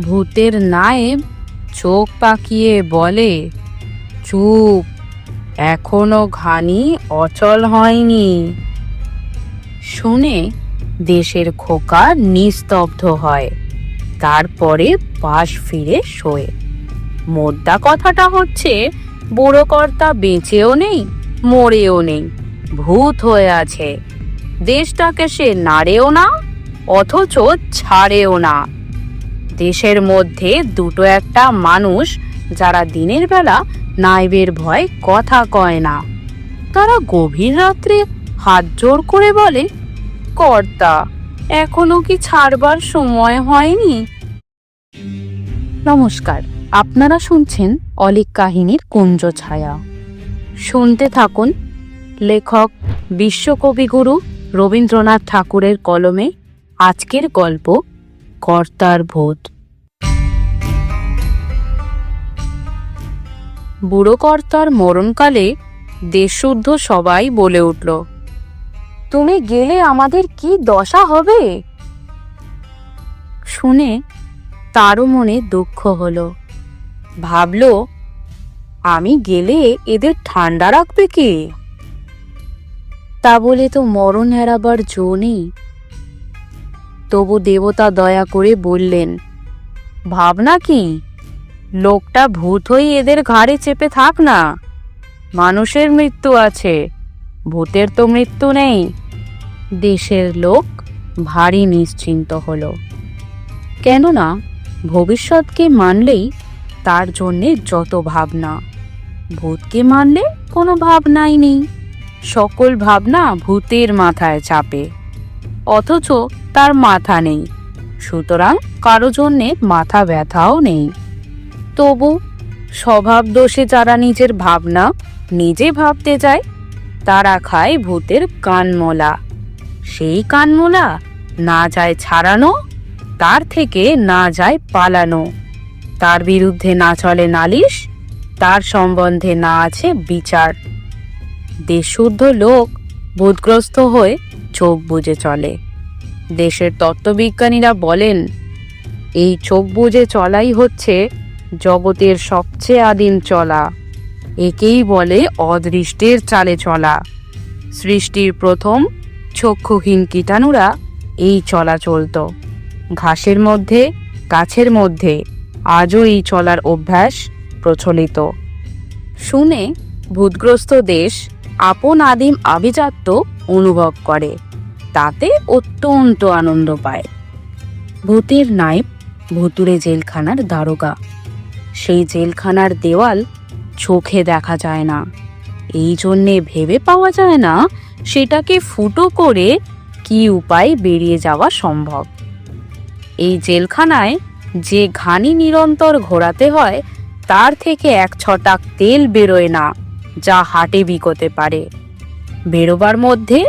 ভূতের নায়েব চোখ পাকিয়ে বলে, চুপ, এখনও ঘানি অচল হয়নি। শুনে দেশের খোকা নিস্তব্ধ হয়, তারপরে পাশ ফিরে শোয়ে। মোদ্দা কথাটা হচ্ছে বুড়ো কর্তা বেঁচেও নেই, মরেও নেই, ভূত হয়ে আছে। দেশটাকে সে নাড়েও না, অথচ ছাড়েও না। দেশের মধ্যে দুটো একটা মানুষ যারা দিনের বেলা নাইবের ভয় কথা কয় না। তারা গভীর রাত্রে হাত জোর করে বলে, কর্তা, এখনও কি ছাড়বার সময় হয়নি? নমস্কার, আপনারা শুনছেন অলিক কাহিনীর কুঞ্জ ছায়া। শুনতে থাকুন লেখক বিশ্বকবিগুরু রবীন্দ্রনাথ ঠাকুরের কলমে আজকের গল্প কর্তার ভূত। বুড়ো কর্তার মরণকালে দেশশুদ্ধ সবাই বলে উঠল, তুমি গেলে আমাদের কি দশা হবে? শুনে তারও মনে দুঃখ হলো। ভাবল, আমি গেলে এদের ঠান্ডা রাখবে কে? তা বলে তো মরণ এড়াবার জো নেই। তবু দেবতা দয়া করে বললেন, ভাবনা কি? লোকটা ভূত হয়ে এদের ঘাড়ে চেপে থাক না। মানুষের মৃত্যু আছে, ভূতের তো মৃত্যু নেই। দেশের লোক ভারী নিশ্চিন্ত হলো। কেননা ভবিষ্যৎকে মানলেই তার জন্যে যত ভাবনা, ভূতকে মানলে কোনো ভাবনাই নেই। সকল ভাবনা ভূতের মাথায় চাপে। অথচ তার মাথা নেই। সুতরাং কারও জন্যে মাথা ব্যথাও নেই। তবু স্বভাব দোষে যারা নিজের ভাবনা নিজে ভাবতে যায় তারা খায় ভূতের কানমলা। সেই কানমলা না যায় ছাড়ানো, তার থেকে না যায় পালানো। তার বিরুদ্ধে না চলে নালিশ, তার সম্বন্ধে না আছে বিচার। দেশশুদ্ধ লোক ভূতগ্রস্ত হয়ে চোখ বুজে চলে। দেশের তত্ত্ববিজ্ঞানীরা বলেন, এই চোখ বুজে চলাই হচ্ছে জগতের সবচেয়ে আদিম চলা। একেই বলে অদৃষ্টের চালে চলা। সৃষ্টির প্রথম চক্ষুহীন কীটাণুরা এই চলা চলত। ঘাসের মধ্যে, গাছের মধ্যে আজও এই চলার অভ্যাস প্রচলিত। শুনে ভূতগ্রস্ত দেশ আপন আদিম আভিজাত্য অনুভব করে। তাতে অত্যন্ত আনন্দ পায়। ভূতের নাইব ভুতুরে জেলখানার দারোগা। সেই জেলখানার দেওয়াল চোখে দেখা যায় না। এই জন্যে ভেবে পাওয়া যায় না সেটাকে ফুটো করে কি উপায় বেরিয়ে যাওয়া সম্ভব। এই জেলখানায় যে ঘানি নিরন্তর ঘোরাতে হয়, তার থেকে এক ছটাক তেল বেরোয় না, যা হাটে বিকোতে পারে। বেরোবার মধ্যে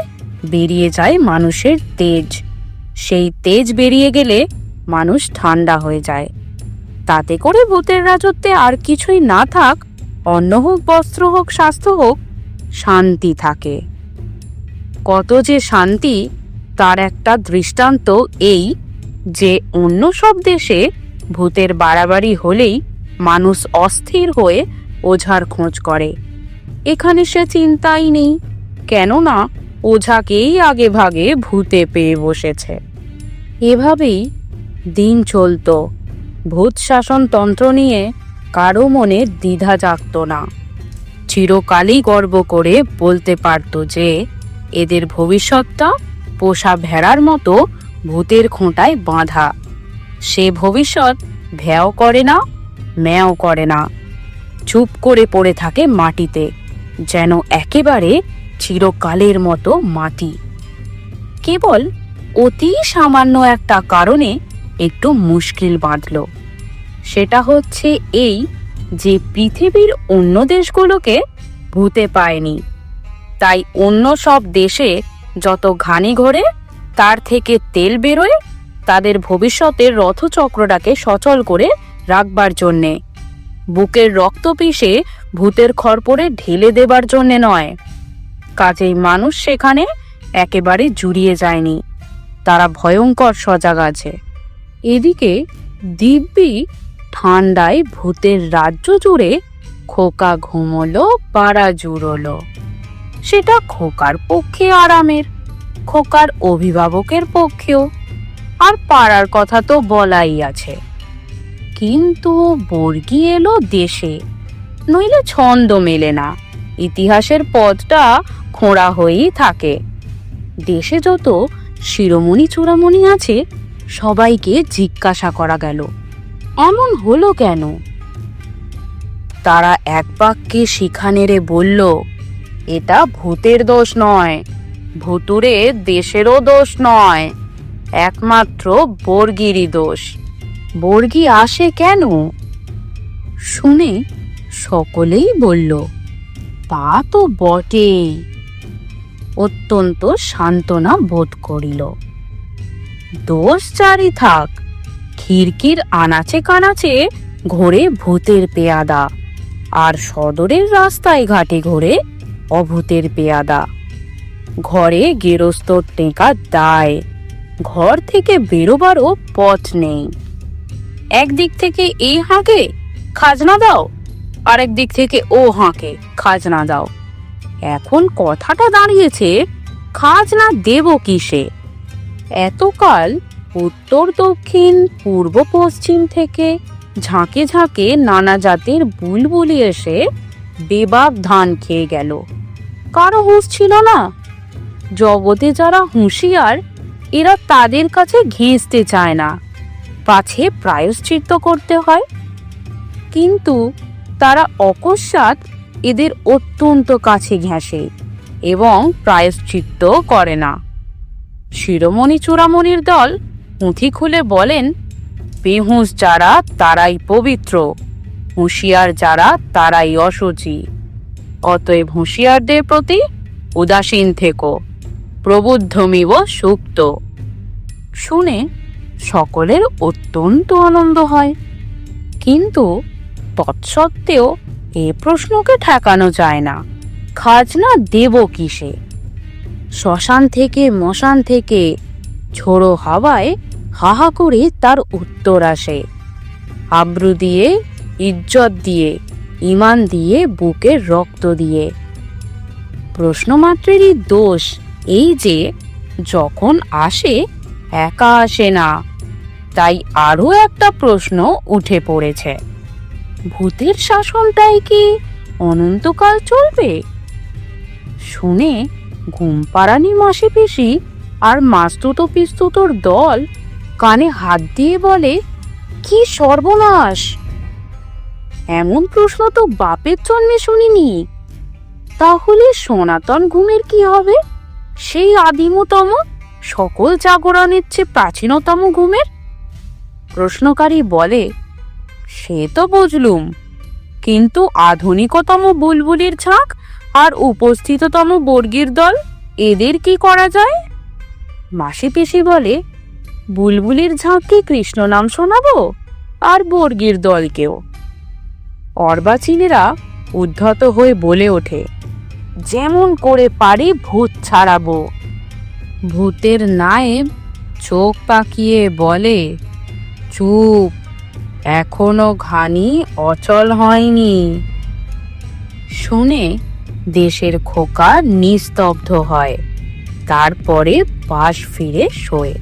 বেরিয়ে যায় মানুষের তেজ। সেই তেজ বেরিয়ে গেলে মানুষ ঠান্ডা হয়ে যায়। তাতে করে ভূতের রাজত্বে আর কিছুই না থাক, অন্ন হোক, বস্ত্র হোক, স্বাস্থ্য হোক, শান্তি থাকে। কত যে শান্তি, তার একটা দৃষ্টান্ত এই যে অন্য সব দেশে ভূতের বাড়াবাড়ি হলেই মানুষ অস্থির হয়ে ওঝার খোঁজ করে। এখানে সে চিন্তাই নেই। কেননা ওঝাকেই আগে ভাগে ভূতে পেয়ে বসেছে। এভাবেই দিন চলত। ভূত শাসন তন্ত্র নিয়ে কারও মনে দ্বিধা জাগত না। চিরকালই গর্ব করে বলতে পারত যে, এদের ভবিষ্যৎটা পোষা ভেড়ার মতো ভূতের খোঁটায় বাঁধা। সে ভবিষ্যৎ ভ্যাও করে না, ম্যাও করে না। চুপ করে পড়ে থাকে মাটিতে, যেন একেবারে চিরকালের মতো মাটি। কেবল অতি সামান্য একটা কারণে একটু মুশকিল বাঁধল। সেটা হচ্ছে এই যে পৃথিবীর অন্য দেশগুলোকে ভূতে পায়নি। তাই অন্য সব দেশে যত ঘানি ঘোরে, তার থেকে তেল বেরোয় তাদের ভবিষ্যতের রথচক্রটাকে সচল করে রাখবার জন্যে। বুকের রক্ত পিষে ভূতের খড়পড়ে ঢেলে দেবার জন্যে নয়। কাজেই মানুষ সেখানে একেবারে জুড়িয়ে যায়নি। তারা ভয়ঙ্কর সজাগ আছে। এদিকে দিব্যি ঠান্ডায় ভূতের রাজ্য জুড়ে খোকা ঘুমলো, পাড়া জুড়লো। সেটা খোকার পক্ষে আরামের, খোকার অভিভাবকের পক্ষেও। আর পাড়ার কথা তো বলাই আছে। কিন্তু বর্গি এলো দেশে, নইলে ছন্দ মেলে না। ইতিহাসের পথটা খোঁড়া হয়েই থাকে। দেশে যত শিরোমণি চূড়ামণি আছে, সবাইকে জিজ্ঞাসা করা গেল, এমন হলো কেন? তারা এক বাক্যে নেড়ে বলল, এটা ভূতের দোষ নয় ভুতুরে দেশেরও দোষ নয়, একমাত্র বর্গিরই দোষ। বর্গি আসে কেন? শুনে সকলেই বলল তা তো বটেই। অত্যন্ত সান্ত্বনা বোধ করিল। দোষ চারি থাক, খিড়কির আনাচে কানাচে ঘোরে ভূতের পেয়াদা, আর সদরের রাস্তায় ঘাটে ঘোরে অভূতের পেয়াদা। ঘরে গেরস্তর টেকা দায়, ঘর থেকে বেরোবারও পথ নেই। একদিক থেকে এই হাঁকে খাজনা দাও আরেক দিক থেকে ও হাঁকে খাজনা দাও। এখন কথাটা দাঁড়িয়েছে খাজনা দেব কিসে? এতকাল উত্তর, দক্ষিণ, পূর্ব, পশ্চিম থেকে ঝাঁকে ঝাঁকে নানা জাতের বুলবুলি এসে বেবাক ধান খেয়ে গেল। কারও হুঁশ ছিল না। জগতে যারা হুঁশিয়ার, এরা তাদের কাছে ঘেঁষতে চায় না। পাছে প্রায়শ্চিত্ত করতে হয়। কিন্তু অকস্মাৎ এদের অত্যন্ত কাছে ঘেঁষে এবং প্রায়শ্চিত্ত করে না। শিরোমণি চূড়ামণির দল পুঁথি খুলে বলেন, বেহুঁশ যারা, তারাই পবিত্র, হুঁশিয়ার যারা, তারাই অসুচি। অতএব হুঁশিয়ারদের প্রতি উদাসীন থেকো, প্রবুদ্ধমিব সুপ্ত। শুনে সকলের অত্যন্ত আনন্দ হয়। কিন্তু তৎসত্ত্বেও এ প্রশ্নকে ঠেকানো যায় না। খাজনা দেব কিসে? শ্মশান থেকে মশান থেকে ঝোড়ো হাওয়ায় হাহা করে তার উত্তর আসে। আব্রু দিয়ে, ইজ্জত দিয়ে ইমান দিয়ে বুকের রক্ত দিয়ে। প্রশ্নমাত্রেরই দোষ এই যে, যখন আসে, একা আসে না। তাই আরও একটা প্রশ্ন উঠে পড়েছে। ভূতের শাসনটাই কি? অনন্তকাল চলবে। শুনে ঘুমপাড়ানি মাসি পিসি আর মাস্তুতো পিস্তুতোর দল কানে হাত দিয়ে বলে, কি সর্বনাশ! এমন প্রশ্ন তো বাপের জন্মে শুনিনি। তাহলে সনাতন ঘুমের কি হবে? সেই আদিমতম সকল জাগরণের চেয়ে প্রাচীনতম ঘুমের? প্রশ্নকারী বলে সে তো বুঝলুম। কিন্তু আধুনিকতম বুলবুলির ঝাঁক আর উপস্থিততম বর্গীর দল, এদের কি করা যায়? মাসি পিসি বলে, বুলবুলির ঝাঁককে কৃষ্ণ নাম শোনাবো? আর বর্গীর দলকেও। অর্বাচীনেরা উদ্ধত হয়ে বলে ওঠে, যেমন করে পারি ভূত ছাড়াবো। ভূতের নায়েব চোখ পাকিয়ে বলে, চুপ এখনও ঘানি অচল হয়নি। শুনে দেশের খোকা নিস্তব্ধ হয়। তারপরে পাশ ফিরে শোয়ে।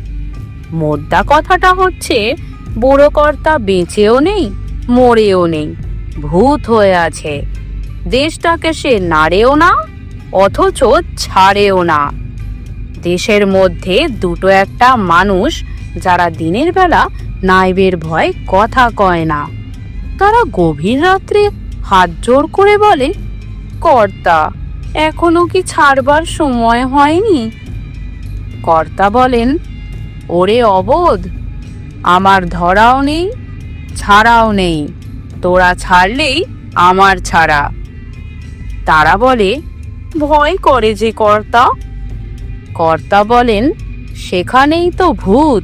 মোদ্দা কথাটা হচ্ছে, বুড়ো কর্তা বেঁচেও নেই, মরেও নেই, ভূত হয়ে আছে। দেশটাকে সে নাড়েও না, অথচ ছাড়েও না। দেশের মধ্যে দুটো একটা মানুষ, যারা দিনের বেলা নাইবের ভয় কথা কয় না। তারা গভীর রাত্রে হাত জোর করে বলে, কর্তা, এখনও কি ছাড়বার সময় হয়নি? কর্তা বলেন, ওরে অবোধ, আমার ধরাও নেই, ছাড়াও নেই, তোরা ছাড়লেই আমার ছাড়া। তারা বলে, ভয় করে যে কর্তা। কর্তা বলেন, সেখানেই তো ভূত